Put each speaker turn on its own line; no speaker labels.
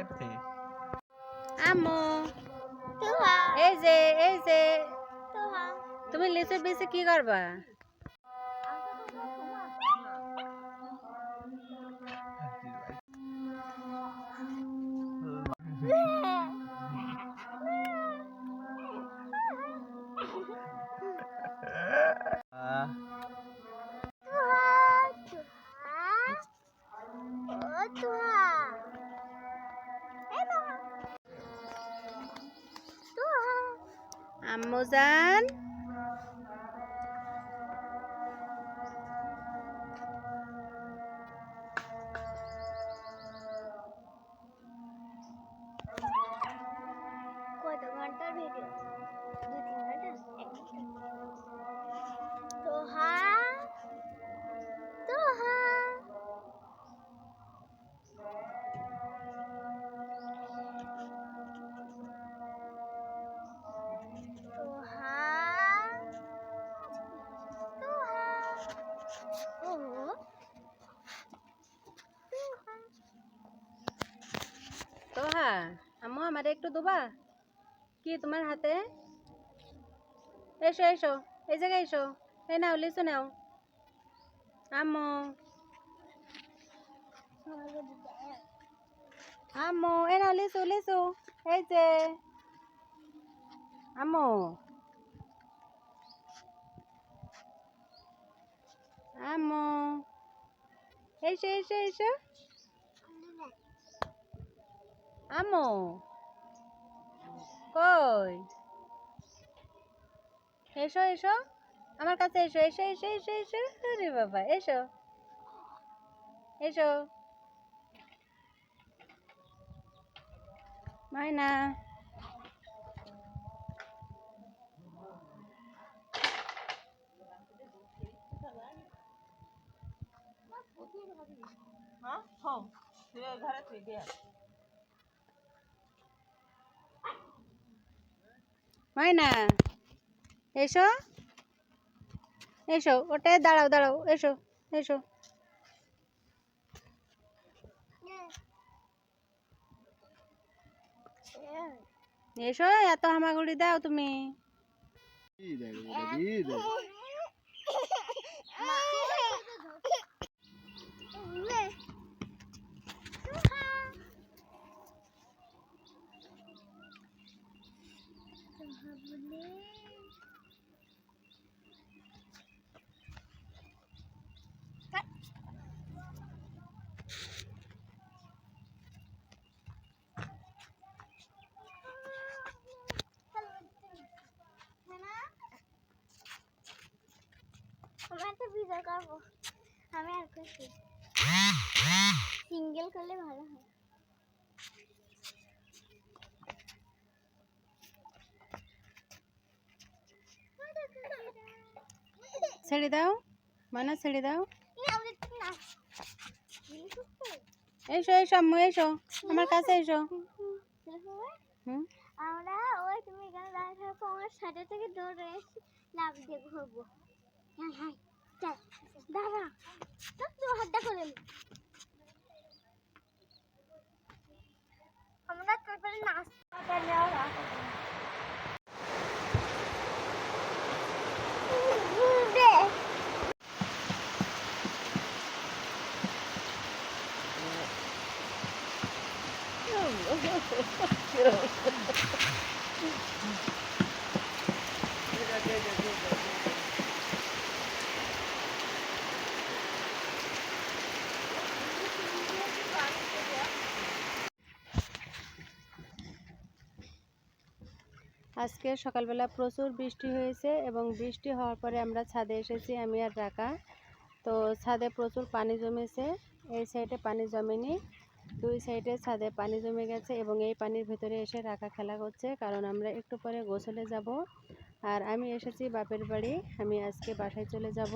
পথে
আম্মু
তুহা
এই যে এই যে তুমি লিচু বেশি কি করবা? আম্মু আম্মু, আমার একটু দেবা। কি তোমার হাতে? এসো এসো, এই জায়গায় এসো। এই নাও, লিচু নাও। আম্মু। আম্মু, এই নাও, লিচু লিচু। এই যে। আম্মু। আম্মু। এসো এসো এসো। আম্মু কই? এসো এসো। আমার কাছে এসো এসো এসো এসো এসো। আরে বাবা, এসো। এসো। মাইনা না এসো। এসো ওটাই দাঁড়াও দাঁড়াও এসো এসো। এসো এত হামাগুড়ি দাও তুমি।
ভিডিও করব আমি আর খুশি। সিঙ্গেল করলে ভালো হয়।
ছেড়ে দাও। মানা ছেড়ে দাও। এসো এসো আম্মু এসো। আমার কাছে এসো।
আমরা ওই তুমি এখানে দাঁড়িয়ে থাকো আমার সাথে থেকে দৌড়ে এসে লাভ দিয়ে ঘুরবো। হ্যাঁ হ্যাঁ। দাঁড়া। চল তুই হাতটা করে নি। আমরা তারপরে নাস্তা নেওয়ার আশা
আজকে সকালবেলা প্রচুর বৃষ্টি হয়েছে এবং বৃষ্টি হওয়ার পরে আমরা ছাদে এসেছি, আমি আর রাকা। তো ছাদে প্রচুর পানি জমেছে, এই সাইডে পানি জমেনি, দুই সাইডে ছাদে পানি জমে গেছে এবং এই পানির ভিতরে এসে রাখা খেলা করছে, কারণ আমরা একটু পরে গোসলে যাব। আর আমি এসেছি বাপের বাড়ি, আমি আজকে বাসায় চলে যাব।